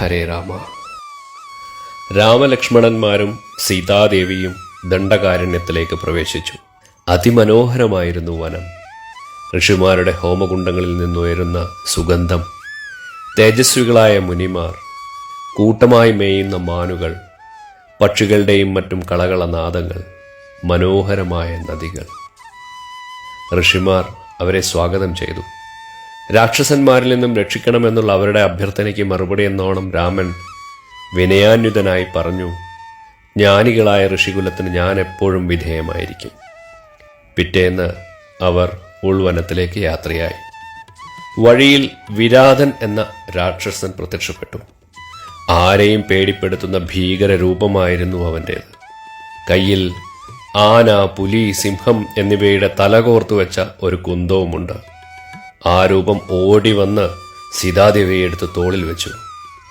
ഹരേ രാമ. രാമലക്ഷ്മണന്മാരും സീതാദേവിയും ദണ്ഡകാരണ്യത്തിലേക്ക് പ്രവേശിച്ചു. അതിമനോഹരമായിരുന്നു വനം. ഋഷിമാരുടെ ഹോമകുണ്ടങ്ങളിൽ നിന്നുയരുന്ന സുഗന്ധം തേജസ്വികളായ മുനിമാർ കൂട്ടമായി മേയുന്ന മാനുകൾ പക്ഷികളുടെയും മറ്റും കളകളനാദങ്ങൾ മനോഹരമായ നദികൾ. ഋഷിമാർ അവരെ സ്വാഗതം ചെയ്തു. രാക്ഷസന്മാരിൽ നിന്നും രക്ഷിക്കണമെന്നുള്ള അവരുടെ അഭ്യർത്ഥനയ്ക്ക് മറുപടി എന്നോണം രാമൻ വിനയാന്യുതനായി പറഞ്ഞു ജ്ഞാനികളായ ഋഷികുലത്തിന് ഞാൻ എപ്പോഴും വിധേയമായിരിക്കും. പിറ്റേന്ന് അവർ ഉൾവനത്തിലേക്ക് യാത്രയായി. വഴിയിൽ വിരാതൻ എന്ന രാക്ഷസൻ പ്രത്യക്ഷപ്പെട്ടു. ആരെയും പേടിപ്പെടുത്തുന്ന ഭീകര രൂപമായിരുന്നു അവന്റേത് കയ്യിൽ ആന പുലി സിംഹം എന്നിവയുടെ തലകോർത്തു വെച്ച ഒരു കുന്തവുമുണ്ട്. ആ രൂപം ഓടി വന്ന് സീതാദേവിയെ എടുത്ത് തോളിൽ വെച്ചു.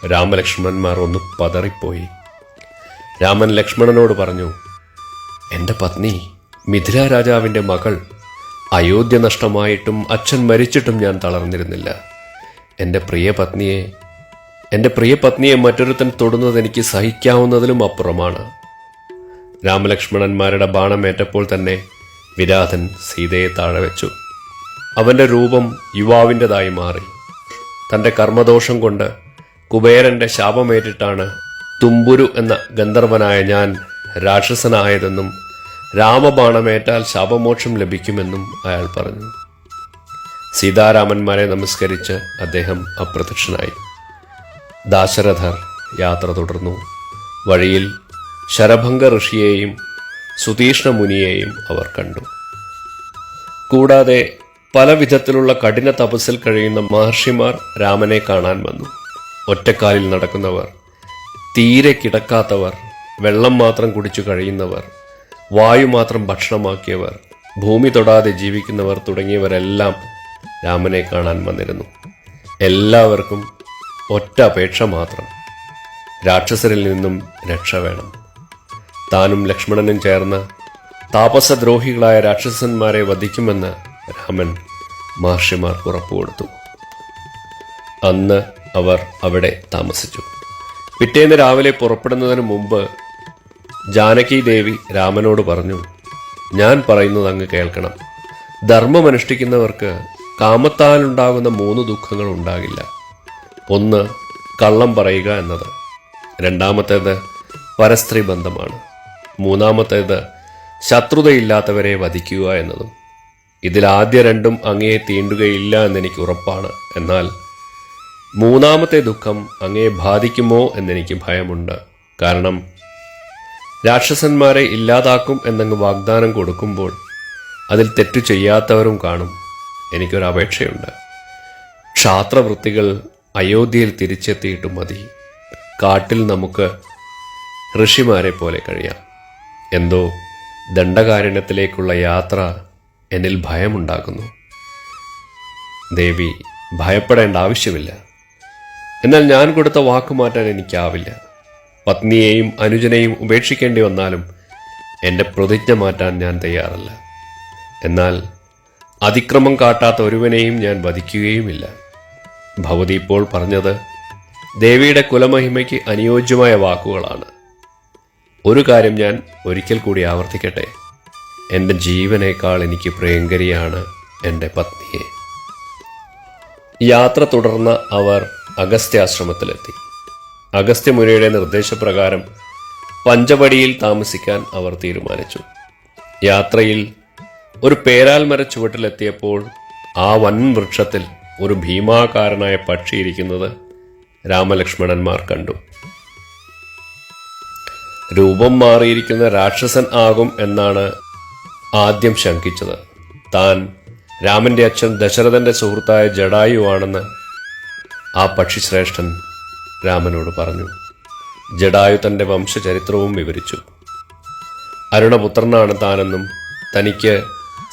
രാമലക്ഷ്മണന്മാർ ഒന്ന് പതറിപ്പോയി. രാമൻ ലക്ഷ്മണനോട് പറഞ്ഞു എന്റെ പത്നി മിഥില രാജാവിന്റെ മകൾ അയോധ്യ നഷ്ടമായിട്ടും അച്ഛൻ മരിച്ചിട്ടും ഞാൻ തളർന്നിരുന്നില്ല. എന്റെ പ്രിയ പത്നിയെ എന്റെ പ്രിയ പത്നിയെ മറ്റൊരുത്തൻ തൊടുന്നത് എനിക്ക് സഹിക്കാവുന്നതിലും അപ്പുറമാണ്. രാമലക്ഷ്മണന്മാരുടെ ബാണമേറ്റപ്പോൾ തന്നെ വിരാധൻ സീതയെ താഴെ വെച്ചു. അവന്റെ രൂപം യുവാവിന്റെതായി മാറി. തന്റെ കർമ്മദോഷം കൊണ്ട് കുബേരന്റെ ശാപമേറ്റിട്ടാണ് തുമ്പുരു എന്ന ഗന്ധർവനായ ഞാൻ രാക്ഷസനായതെന്നും രാമബാണമേറ്റാൽ ശാപമോക്ഷം ലഭിക്കുമെന്നും അയാൾ പറഞ്ഞു. സീതാരാമന്മാരെ നമസ്കരിച്ച് അദ്ദേഹം അപ്രത്യക്ഷനായി. ദാശരഥർ യാത്ര തുടർന്നു. വഴിയിൽ ശരഭംഗ ഋഷിയെയും സുതീഷ്ണ മുനിയെയും അവർ കണ്ടു. കൂടാതെ പല വിധത്തിലുള്ള കഠിന തപസ്സിൽ കഴിയുന്ന മഹർഷിമാർ രാമനെ കാണാൻ വന്നു. ഒറ്റക്കാലിൽ നടക്കുന്നവർ തീരെ കിടക്കാത്തവർ വെള്ളം മാത്രം കുടിച്ചു കഴിയുന്നവർ വായു മാത്രം ഭക്ഷണമാക്കിയവർ ഭൂമി തൊടാതെ ജീവിക്കുന്നവർ തുടങ്ങിയവരെല്ലാം രാമനെ കാണാൻ വന്നിരുന്നു. എല്ലാവർക്കും ഒറ്റ അപേക്ഷ മാത്രം. രാക്ഷസരിൽ നിന്നും രക്ഷ വേണം. താനും ലക്ഷ്മണനും ചേർന്ന് താപസദ്രോഹികളായ രാക്ഷസന്മാരെ വധിക്കുമെന്ന് രാമൻ മഹർഷിമാർക്ക് ഉറപ്പുകൊടുത്തു അന്ന് അവർ അവിടെ താമസിച്ചു. പിറ്റേന്ന് രാവിലെ പുറപ്പെടുന്നതിന് മുമ്പ് ജാനകി ദേവി രാമനോട് പറഞ്ഞു ഞാൻ പറയുന്നത് അങ്ങ് കേൾക്കണം. ധർമ്മം അനുഷ്ഠിക്കുന്നവർക്ക് കാമത്താലുണ്ടാകുന്ന മൂന്ന് ദുഃഖങ്ങൾ ഉണ്ടാകില്ല. ഒന്ന് കള്ളം പറയുക എന്നത്. രണ്ടാമത്തേത് പരസ്ത്രീ ബന്ധമാണ്. മൂന്നാമത്തേത് ശത്രുതയില്ലാത്തവരെ വധിക്കുക എന്നതും. ഇതിൽ ആദ്യ രണ്ടും അങ്ങയെ തീണ്ടുകയില്ല എന്നെനിക്ക് ഉറപ്പാണ്. എന്നാൽ മൂന്നാമത്തെ ദുഃഖം അങ്ങയെ ബാധിക്കുമോ എന്നെനിക്ക് ഭയമുണ്ട്. കാരണം രാക്ഷസന്മാരെ ഇല്ലാതാക്കും എന്നങ്ങ് വാഗ്ദാനം കൊടുക്കുമ്പോൾ അതിൽ തെറ്റു ചെയ്യാത്തവരും കാണും. എനിക്കൊരു അപേക്ഷയുണ്ട്. ക്ഷാത്രവൃത്തികൾ അയോധ്യയിൽ തിരിച്ചെത്തിയിട്ടും മതി. കാട്ടിൽ നമുക്ക് ഋഷിമാരെ പോലെ കഴിയാം. എന്തോ ദണ്ഡകാരണ്യത്തിലേക്കുള്ള യാത്ര എന്നിൽ ഭയമുണ്ടാക്കുന്നു ദേവി ഭയപ്പെടേണ്ട ആവശ്യമില്ല. എന്നാൽ ഞാൻ കൊടുത്ത വാക്ക് മാറ്റാൻ എനിക്കാവില്ല. പത്നിയെയും അനുജനെയും ഉപേക്ഷിക്കേണ്ടി വന്നാലും എന്റെ പ്രതിജ്ഞ മാറ്റാൻ ഞാൻ തയ്യാറല്ല. എന്നാൽ അതിക്രമം കാട്ടാത്ത ഒരുവനെയും ഞാൻ വധിക്കുകയുമില്ല. ഭവതി ഇപ്പോൾ പറഞ്ഞത് ദേവിയുടെ കുലമഹിമയ്ക്ക് അനുയോജ്യമായ വാക്കുകളാണ്. ഒരു കാര്യം ഞാൻ ഒരിക്കൽ കൂടി ആവർത്തിക്കട്ടെ. എന്റെ ജീവനേക്കാൾ എനിക്ക് പ്രിയങ്കരിയാണ് എന്റെ പത്നിയെ. യാത്ര തുടർന്ന അവർ അഗസ്ത്യാശ്രമത്തിലെത്തി. അഗസ്ത്യമുനിയുടെ നിർദ്ദേശപ്രകാരം പഞ്ചവടിയിൽ താമസിക്കാൻ അവർ തീരുമാനിച്ചു. യാത്രയിൽ ഒരു പേരാൽമര ചുവട്ടിലെത്തിയപ്പോൾ ആ വൻ വൃക്ഷത്തിൽ ഒരു ഭീമാകാരനായ പക്ഷി ഇരിക്കുന്നത് രാമലക്ഷ്മണന്മാർ കണ്ടു. രൂപം മാറിയിരിക്കുന്ന രാക്ഷസൻ ആകും എന്നാണ് ആദ്യം ശങ്കിച്ചത്. താൻ രാമന്റെ അച്ഛൻ ദശരഥന്റെ സുഹൃത്തായ ജഡായുവാണെന്ന് ആ പക്ഷിശ്രേഷ്ഠൻ രാമനോട് പറഞ്ഞു. ജഡായു തന്റെ വംശചരിത്രവും വിവരിച്ചു. അരുണപുത്രനാണ് താനെന്നും തനിക്ക്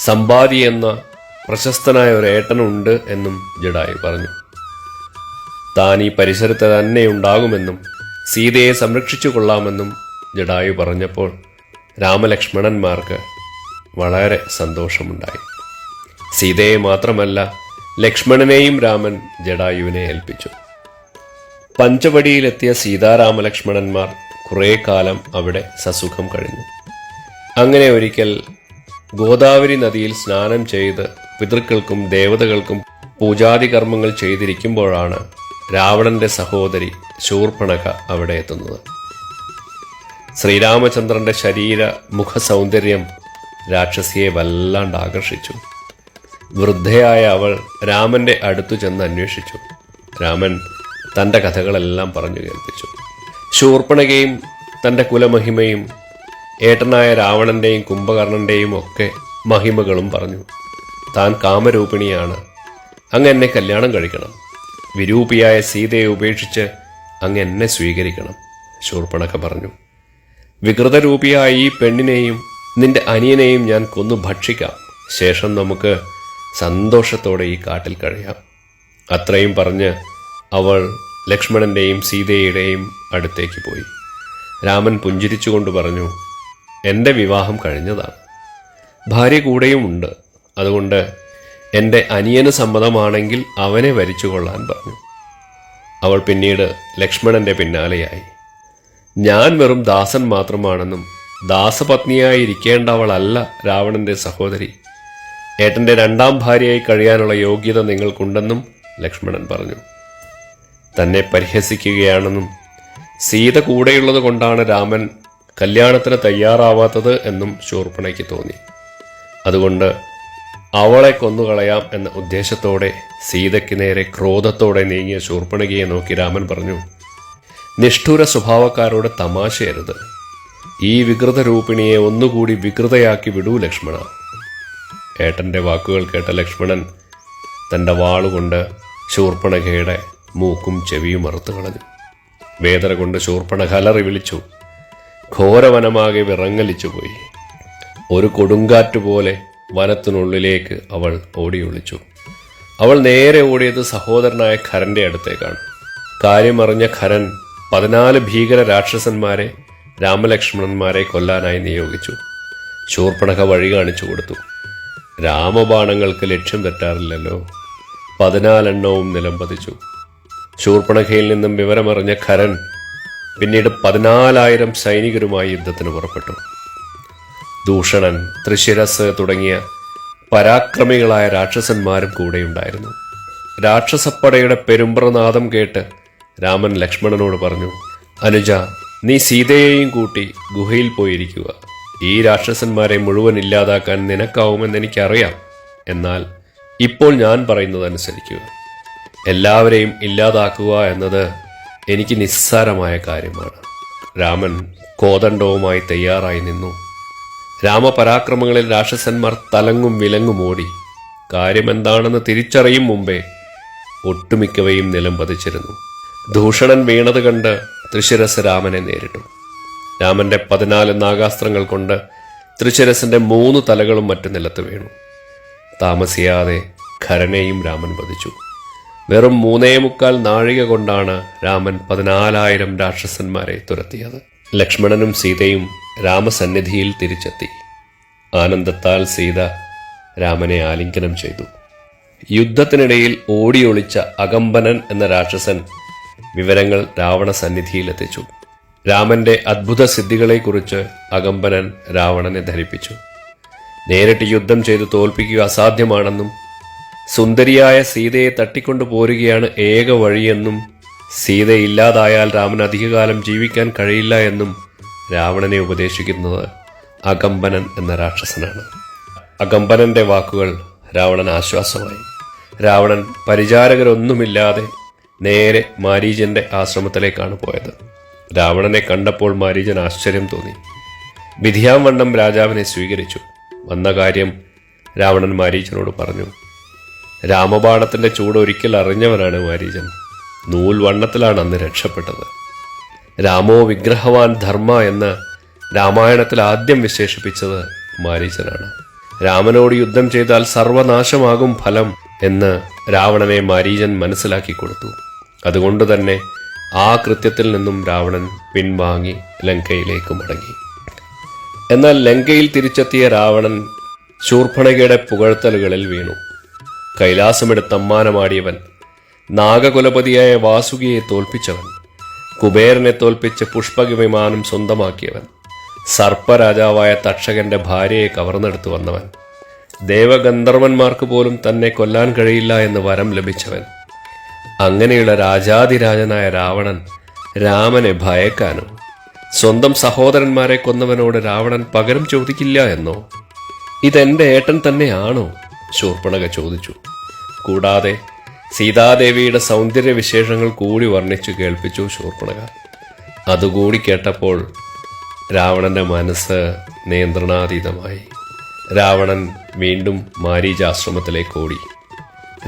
സമ്പാദി എന്ന പ്രശസ്തനായ ഒരു ഏട്ടനുണ്ട് എന്നും ജഡായു പറഞ്ഞു. താൻ ഈ പരിസരത്ത് തന്നെ ഉണ്ടാകുമെന്നും സീതയെ സംരക്ഷിച്ചു കൊള്ളാമെന്നും ജഡായു പറഞ്ഞപ്പോൾ രാമലക്ഷ്മണന്മാർക്ക് വളരെ സന്തോഷമുണ്ടായി. സീതയെ മാത്രമല്ല ലക്ഷ്മണനെയും രാമൻ ജഡായുവിനെ ഏൽപ്പിച്ചു. പഞ്ചവടിയിലെത്തിയ സീതാരാമലക്ഷ്മണന്മാർ കുറേ കാലം അവിടെ സസുഖം കഴിഞ്ഞു. അങ്ങനെ ഒരിക്കൽ ഗോദാവരി നദിയിൽ സ്നാനം ചെയ്ത് പിതൃക്കൾക്കും ദേവതകൾക്കും പൂജാതി കർമ്മങ്ങൾ ചെയ്തിരിക്കുമ്പോഴാണ് രാവണന്റെ സഹോദരി ശൂർപ്പണക അവിടെ എത്തുന്നത്. ശ്രീരാമചന്ദ്രന്റെ ശരീര മുഖ സൗന്ദര്യം രാക്ഷസിയെ വല്ലാണ്ട് ആകർഷിച്ചു വൃദ്ധയായ അവൾ രാമന്റെ അടുത്തു ചെന്ന് അന്വേഷിച്ചു. രാമൻ തന്റെ കഥകളെല്ലാം പറഞ്ഞു കേൾപ്പിച്ചു. ശൂർപ്പണകയും തന്റെ കുലമഹിമയും ഏട്ടനായ രാവണന്റെയും കുംഭകർണന്റെയും ഒക്കെ മഹിമകളും പറഞ്ഞു. താൻ കാമരൂപിണിയാണ്. അങ്ങ് എന്നെ കല്യാണം കഴിക്കണം. വിരൂപിയായ സീതയെ ഉപേക്ഷിച്ച് അങ്ങ് എന്നെ സ്വീകരിക്കണം. ശൂർപ്പണക പറഞ്ഞു. വികൃതരൂപിയായ ഈ പെണ്ണിനെയും നിന്റെ അനിയനെയും ഞാൻ കൊന്നു ഭക്ഷിക്കാം. ശേഷം നമുക്ക് സന്തോഷത്തോടെ ഈ കാട്ടിൽ കഴിയാം. അത്രയും പറഞ്ഞ് അവൾ ലക്ഷ്മണന്റെയും സീതയുടെയും അടുത്തേക്ക് പോയി. രാമൻ പുഞ്ചിരിച്ചുകൊണ്ട് പറഞ്ഞു എന്റെ വിവാഹം കഴിഞ്ഞതാണ്. ഭാര്യ കൂടെയും ഉണ്ട്. അതുകൊണ്ട് എന്റെ അനിയന് സമ്മതമാണെങ്കിൽ അവനെ വരിച്ചുകൊള്ളാൻ പറഞ്ഞു. അവൾ പിന്നീട് ലക്ഷ്മണന്റെ പിന്നാലെയായി. ഞാൻ വെറും ദാസൻ മാത്രമാണെന്നും ദാസപത്നിയായി ഇരിക്കേണ്ടവളല്ല രാവണന്റെ സഹോദരി. ഏട്ടന്റെ രണ്ടാം ഭാര്യയായി കഴിയാനുള്ള യോഗ്യത നിങ്ങൾക്കുണ്ടെന്നും ലക്ഷ്മണൻ പറഞ്ഞു. തന്നെ പരിഹസിക്കുകയാണെന്നും സീത കൂടെയുള്ളത് കൊണ്ടാണ് രാമൻ കല്യാണത്തിന് തയ്യാറാവാത്തത് എന്നും ശൂർപ്പണയ്ക്ക് തോന്നി. അതുകൊണ്ട് അവളെ കൊന്നുകളയാം എന്ന ഉദ്ദേശത്തോടെ സീതയ്ക്ക് നേരെ ക്രോധത്തോടെ നീങ്ങിയ ശൂർപ്പണകിയെ നോക്കി രാമൻ പറഞ്ഞു നിഷ്ഠുര സ്വഭാവക്കാരോട് തമാശയരുത്. ഈ വികൃത രൂപിണിയെ ഒന്നുകൂടി വികൃതയാക്കി വിടൂ ലക്ഷ്മണ. ഏട്ടന്റെ വാക്കുകൾ കേട്ട ലക്ഷ്മണൻ തന്റെ വാളുകൊണ്ട് ശൂർപ്പണഖയുടെ മൂക്കും ചെവിയും അറുത്തു കളഞ്ഞു. വേദന കൊണ്ട് ശൂർപ്പണഖ വിളിച്ചു. ഘോരവനമാകെ വിറങ്ങലിച്ചു പോയി. ഒരു കൊടുങ്കാറ്റ് പോലെ വനത്തിനുള്ളിലേക്ക് അവൾ ഓടിയൊളിച്ചു അവൾ നേരെ ഓടിയത് സഹോദരനായ ഖരന്റെ അടുത്തേക്കാണ്. കാര്യമറിഞ്ഞ ഖരൻ പതിനാല് ഭീകര രാക്ഷസന്മാരെ രാമലക്ഷ്മണന്മാരെ കൊല്ലാനായി നിയോഗിച്ചു. ചൂർപ്പണക വഴി കാണിച്ചു കൊടുത്തു. രാമബാണങ്ങൾക്ക് ലക്ഷ്യം തെറ്റാറില്ലല്ലോ. പതിനാലെണ്ണവും നിലംപതിച്ചു ശൂർപ്പണഖയിൽ നിന്നും വിവരമറിഞ്ഞ ഖരൻ പിന്നീട് പതിനാലായിരം സൈനികരുമായി യുദ്ധത്തിന് പുറപ്പെട്ടു. ദൂഷണൻ തൃശിരസ് തുടങ്ങിയ പരാക്രമികളായ രാക്ഷസന്മാരും കൂടെയുണ്ടായിരുന്നു. രാക്ഷസപ്പടയുടെ പെരുമ്പ്രനാദം കേട്ട് രാമൻ ലക്ഷ്മണനോട് പറഞ്ഞു അനുജ നീ സീതയെയും കൂട്ടി ഗുഹയിൽ പോയിരിക്കുക. ഈ രാക്ഷസന്മാരെ മുഴുവൻ ഇല്ലാതാക്കാൻ നിനക്കാവുമെന്ന് എനിക്കറിയാം. എന്നാൽ ഇപ്പോൾ ഞാൻ പറയുന്നതനുസരിക്കുക. എല്ലാവരെയും ഇല്ലാതാക്കുക എന്നത് എനിക്ക് നിസ്സാരമായ കാര്യമാണ്. രാമൻ കോദണ്ഡവുമായി തയ്യാറായി നിന്നു. രാമപരാക്രമങ്ങളിൽ രാക്ഷസന്മാർ തലങ്ങും വിലങ്ങും ഓടി. കാര്യമെന്താണെന്ന് തിരിച്ചറിയും മുമ്പേ ഒട്ടുമിക്കവയും നിലം പതിച്ചിരുന്നു. ദൂഷണൻ വീണത് കണ്ട് തൃശിരസ് രാമനെ നേരിട്ടു. രാമന്റെ പതിനാല് നാഗാസ്ത്രങ്ങൾ കൊണ്ട് തൃശിരസിന്റെ മൂന്ന് തലകളും മറ്റു നിലത്ത് വീണു. താമസിയാതെ ഖരനെയും രാമൻ വധിച്ചു. വെറും മൂന്നേ മുക്കാൽ നാഴിക കൊണ്ടാണ് രാമൻ പതിനാലായിരം രാക്ഷസന്മാരെ തുരത്തിയത്. ലക്ഷ്മണനും സീതയും രാമസന്നിധിയിൽ തിരിച്ചെത്തി. ആനന്ദത്താൽ സീത രാമനെ ആലിംഗനം ചെയ്തു. യുദ്ധത്തിനിടയിൽ ഓടിയൊളിച്ച അകമ്പനൻ എന്ന രാക്ഷസൻ വിവരങ്ങൾ രാവണ സന്നിധിയിലെത്തിച്ചു രാമന്റെ അത്ഭുത സിദ്ധികളെക്കുറിച്ച് അകമ്പനൻ രാവണനെ ധരിപ്പിച്ചു. നേരിട്ട് യുദ്ധം ചെയ്ത് തോൽപ്പിക്കുക അസാധ്യമാണെന്നും സുന്ദരിയായ സീതയെ തട്ടിക്കൊണ്ടു പോരുകയാണ് ഏക വഴിയെന്നും സീത ഇല്ലാതായാൽ രാമൻ അധികകാലം ജീവിക്കാൻ കഴിയില്ല എന്നും രാവണനെ ഉപദേശിക്കുന്നത് അകമ്പനൻ എന്ന രാക്ഷസനാണ്. അകമ്പനന്റെ വാക്കുകൾ രാവണൻ ആശ്വാസമായി. രാവണൻ പരിചാരകരൊന്നുമില്ലാതെ നേരെ മാരീജന്റെ ആശ്രമത്തിലേക്കാണ് പോയത്. രാവണനെ കണ്ടപ്പോൾ മാരീജൻ ആശ്ചര്യം തോന്നി. വിധിയാം വണ്ണം രാജാവിനെ സ്വീകരിച്ചു. വന്ന കാര്യം രാവണൻ മാരീജനോട് പറഞ്ഞു. രാമബാണത്തിന്റെ ചൂട് ഒരിക്കൽ അറിഞ്ഞവനാണ് മാരീജൻ. നൂൽ വണ്ണത്തിലാണ് അന്ന് രക്ഷപ്പെട്ടത്. രാമോ വിഗ്രഹവാൻ ധർമ്മ എന്ന് രാമായണത്തിൽ ആദ്യം വിശേഷിപ്പിച്ചത് മാരീചനാണ് രാമനോട് യുദ്ധം ചെയ്താൽ സർവനാശമാകും ഫലം എന്ന് രാവണനെ മാരീചൻ മനസ്സിലാക്കി കൊടുത്തു. അതുകൊണ്ട് തന്നെ ആ കൃത്യത്തിൽ നിന്നും രാവണൻ പിൻവാങ്ങി ലങ്കയിലേക്ക് മടങ്ങി. എന്നാൽ ലങ്കയിൽ തിരിച്ചെത്തിയ രാവണൻ ശൂർഭണകയുടെ പുകഴ്ത്തലുകളിൽ വീണു. കൈലാസമെടുത്ത് അമ്മാനമാടിയവൻ നാഗകുലപതിയായ വാസുകിയെ തോൽപ്പിച്ചവൻ കുബേരനെ തോൽപ്പിച്ച് പുഷ്പക വിമാനം സ്വന്തമാക്കിയവൻ സർപ്പരാജാവായ തക്ഷകന്റെ ഭാര്യയെ കവർന്നെടുത്തു വന്നവൻ ദേവഗന്ധർവന്മാർക്ക് പോലും തന്നെ കൊല്ലാൻ കഴിയില്ല എന്ന് വരം ലഭിച്ചവൻ. അങ്ങനെയുള്ള രാജാതിരാജനായ രാവണൻ രാമനെ ഭയക്കാനോ? സ്വന്തം സഹോദരന്മാരെ കൊന്നവനോട് രാവണൻ പകരം ചോദിക്കില്ല എന്നോ? ഇതെന്റെ ഏട്ടൻ തന്നെയാണോ? ശൂർപ്പണക ചോദിച്ചു. കൂടാതെ സീതാദേവിയുടെ സൗന്ദര്യ വിശേഷങ്ങൾ കൂടി വർണിച്ചു കേൾപ്പിച്ചു ശൂർപ്പണക. അതുകൂടി കേട്ടപ്പോൾ രാവണന്റെ മനസ്സ് നിയന്ത്രണാതീതമായി. രാവണൻ വീണ്ടും മാരീജാശ്രമത്തിലേക്ക് ഓടി.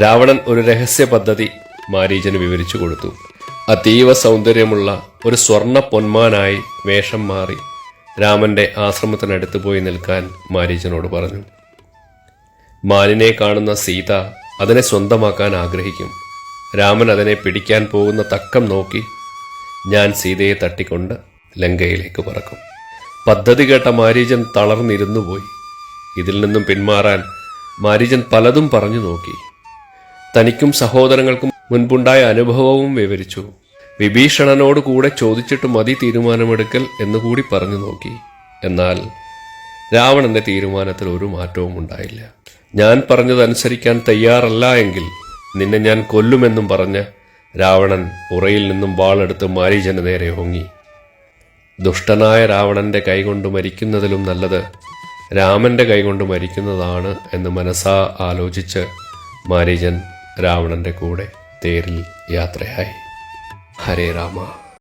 രാവണൻ ഒരു രഹസ്യ പദ്ധതി മാരീചന് വിവരിച്ചു കൊടുത്തു. അതീവ സൗന്ദര്യമുള്ള ഒരു സ്വർണ പൊന്മാനായി വേഷം മാറി രാമന്റെ ആശ്രമത്തിനടുത്ത് പോയി നിൽക്കാൻ മാരീചനോട് പറഞ്ഞു. മാലിനെ കാണുന്ന സീത അതിനെ സ്വന്തമാക്കാൻ ആഗ്രഹിക്കും. രാമൻ അതിനെ പിടിക്കാൻ പോകുന്ന തക്കം നോക്കി ഞാൻ സീതയെ തട്ടിക്കൊണ്ട് ലങ്കയിലേക്ക് പറക്കും. പദ്ധതി കേട്ട മാരീജൻ തളർന്നിരുന്നു പോയി. ഇതിൽ നിന്നും പിന്മാറാൻ മാരീജൻ പലതും പറഞ്ഞു നോക്കി. തനിക്കും സഹോദരങ്ങൾക്കും മുൻപുണ്ടായ അനുഭവവും വിവരിച്ചു. വിഭീഷണനോട് കൂടെ ചോദിച്ചിട്ട് മതി തീരുമാനമെടുക്കൽ എന്നുകൂടി പറഞ്ഞു നോക്കി. എന്നാൽ രാവണന്റെ തീരുമാനത്തിൽ ഒരു മാറ്റവും ഉണ്ടായില്ല. ഞാൻ പറഞ്ഞതനുസരിക്കാൻ തയ്യാറല്ല എങ്കിൽ നിന്നെ ഞാൻ കൊല്ലുമെന്നും പറഞ്ഞ് രാവണൻ ഉറയിൽ നിന്നും വാളെടുത്ത് മാരീജന് നേരെ ഓങ്ങി. ദുഷ്ടനായ രാവണന്റെ കൈകൊണ്ട് മരിക്കുന്നതിലും നല്ലത് രാമന്റെ കൈകൊണ്ട് മരിക്കുന്നതാണ് എന്ന് മനസ്സാ ആലോചിച്ച് മാരീജൻ രാവണന്റെ കൂടെ തേരിൽ യാത്രയായി ഹരേ രാമ